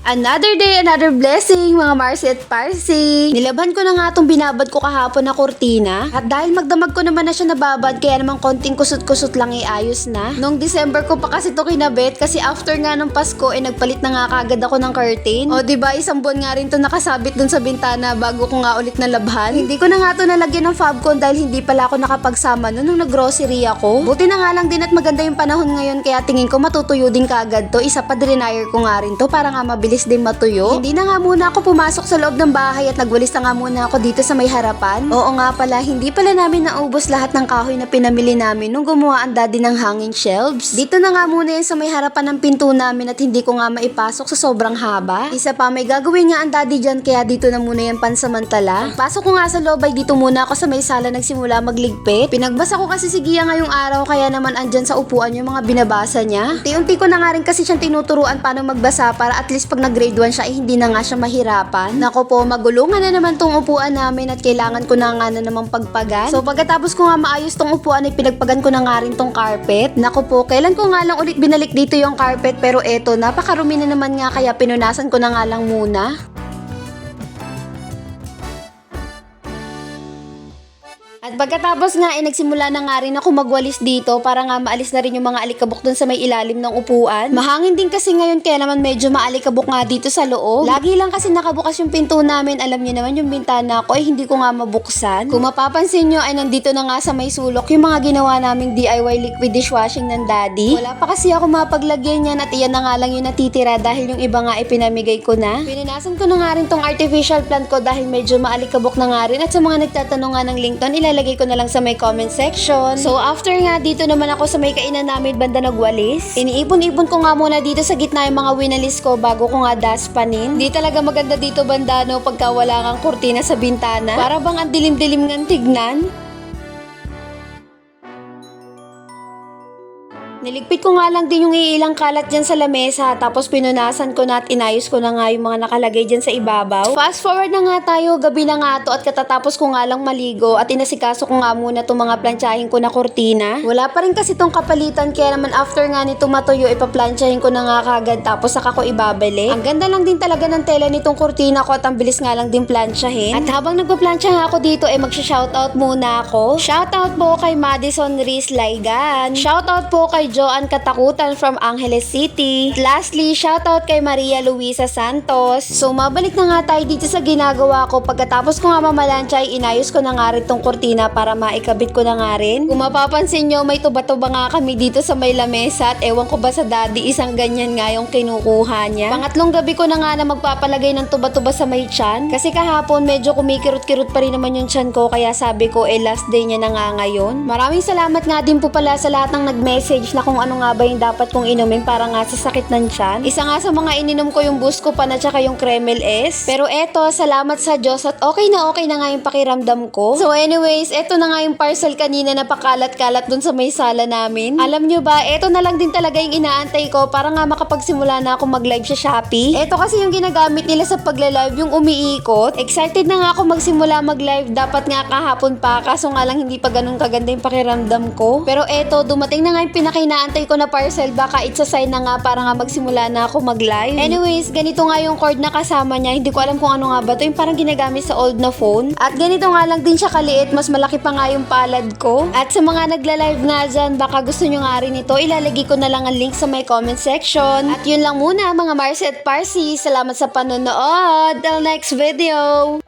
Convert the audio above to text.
Another day, another blessing, mga Marcy at Parsi. Nilaban ko na nga itong binabad ko kahapon na kurtina. At dahil magdamag ko naman na siya nababad, kaya naman konting kusot-kusot lang iayos na. Noong December ko pa kasi ito kinabit, kasi after nga ng Pasko, eh nagpalit na nga kagad ako ng curtain. O ba isang buwan nga rin to nakasabit dun sa bintana bago ko nga ulit nalabhan. Hindi ko na nga to nalagyan ng Fabcon dahil hindi pala ako nakapagsama nun nung nag-grocery ako. Buti na nga lang din at maganda yung panahon ngayon, kaya tingin ko matutuyo din kagad to. Isa pa drenyer ko nga rin to para nga mabilis din matuyo. Hindi na nga muna ako pumasok sa loob ng bahay at nagwalis na nga muna ako dito sa may harapan. Oo nga pala, hindi pala namin naubos lahat ng kahoy na pinamili namin nung gumawa ang daddy ng hanging shelves. Dito na nga muna yan sa may harapan ng pinto namin at hindi ko nga maipasok sa sobrang haba. Isa pa, may gagawin nga ang daddy dyan kaya dito na muna yan pansamantala. Pasok ko nga sa loob ay dito muna ako sa may sala nagsimula magligpit. Pinagbasa ko kasi si Gia ngayong araw kaya naman andyan sa upuan yung mga binabasa niya. Unti-unti ko na nga rin kasi siyang tinuturuan paano magbasa para at least pag nag-grade 1 siya ay hindi na nga siya mahirapan. Nako po, magulungan na naman tong upuan namin at kailangan ko na nga na namang pagpagan. So pagkatapos ko nga maayos tong upuan ay pinagpagan ko na nga rin tong carpet. Nako po, kailan ko nga lang ulit binalik dito yung carpet pero eto, napakarumi na naman nga kaya pinunasan ko na nga lang muna. At pagkatapos nga, eh, nagsimula na nga rin ako magwalis dito para nga maalis na rin yung mga alikabok dun sa may ilalim ng upuan. Mahangin din kasi ngayon kaya naman medyo maalikabok nga dito sa loob. Lagi lang kasi nakabukas yung pinto namin. Alam niyo naman yung bintana ko ay hindi ko nga mabuksan. Kung mapapansin nyo ay nandito na nga sa may sulok yung mga ginawa naming DIY liquid dishwashing ng daddy. Wala pa kasi ako mapaglagyan yan at iyan na nga lang yung natitira dahil yung iba nga ay pinamigay ko na. Pinunasan ko na nga rin tong artificial plant ko dahil medyo maalikabok na nga rin at sa mga nagtatanong nga ng Linkton, ilalagay ko na lang sa may comment section. So after nga dito naman ako sa may kainan namin banda nagwalis. Iniipon-ipon ko nga muna dito sa gitna yung mga winalis ko bago ko nga daspanin. Di talaga maganda dito banda no pagka wala kang kurtina sa bintana. Para bang ang dilim-dilim ng tignan. Niligpit ko nga lang din yung iilang kalat dyan sa lamesa tapos pinunasan ko na at inayos ko na nga yung mga nakalagay dyan sa ibabaw. Fast forward na nga tayo, gabi na nga to at katatapos ko nga lang maligo at inasikaso ko nga muna itong mga plantsahin ko na kurtina. Wala pa rin kasi itong kapalitan kaya naman after nga nito matuyo ipaplantsahin ko na nga kagad tapos saka ko ibabalik. Ang ganda lang din talaga ng tela nitong kurtina ko at ang bilis nga lang din plantsahin. At habang nagpaplantsa nga ako dito ay magsha-shoutout muna ako. Shoutout po kay Madison Riz Laigan. Shoutout po kay Joan Katakutan from Angeles City. At lastly, shoutout kay Maria Luisa Santos. So, mabalik na nga tayo dito sa ginagawa ko. Pagkatapos ko nga mamalansya ay inayos ko na nga rin tong kurtina para maikabit ko na nga rin. Kung mapapansin nyo, may tuba-tuba nga kami dito sa may lamesa at ewan ko ba sa daddy, isang ganyan nga yung kinukuha niya. Pangatlong gabi ko na nga na magpapalagay ng tuba-tuba sa may tiyan. Kasi kahapon medyo kumikirot-kirot pa rin naman yung tiyan ko kaya sabi ko eh last day niya na nga ngayon. Maraming salamat nga din po pala sa lahat ng nag-message na kung ano nga ba yung dapat kong inumin para nga sa sakit ng tiyan. Isa nga sa mga ininom ko yung Busco pa na tsaka yung Kremel S. Pero eto, salamat sa Diyos at okay na okay na nga yung pakiramdam ko. So anyways, eto na nga yung parcel kanina na pakalat-kalat dun sa may sala namin. Alam nyo ba, eto na lang din talaga yung inaantay ko para nga makapagsimula na ako mag-live sa Shopee. Eto kasi yung ginagamit nila sa pagla-live, yung umiikot. Excited na nga ako magsimula mag-live. Dapat nga kahapon pa, kaso nga lang hindi pa ganun kaganda yung pakiramdam ko. Pero eto, dumating na nga yung pinakainaantay ko na parcel. Baka it's-assign na nga para nga magsimula na ako mag-live. Anyways, ganito nga yung cord na kasama niya. Hindi ko alam kung ano nga ba to. Yung parang ginagamit sa old na phone. At ganito nga lang din siya kaliit. Mas malaki pa nga yung palad ko. At sa mga nagla-live nga dyan, baka gusto nyo nga rin ito. Ilalagay ko na lang ang link sa my comment section. At yun lang muna mga Marcy at Parsi. Salamat sa panonood. Till next video!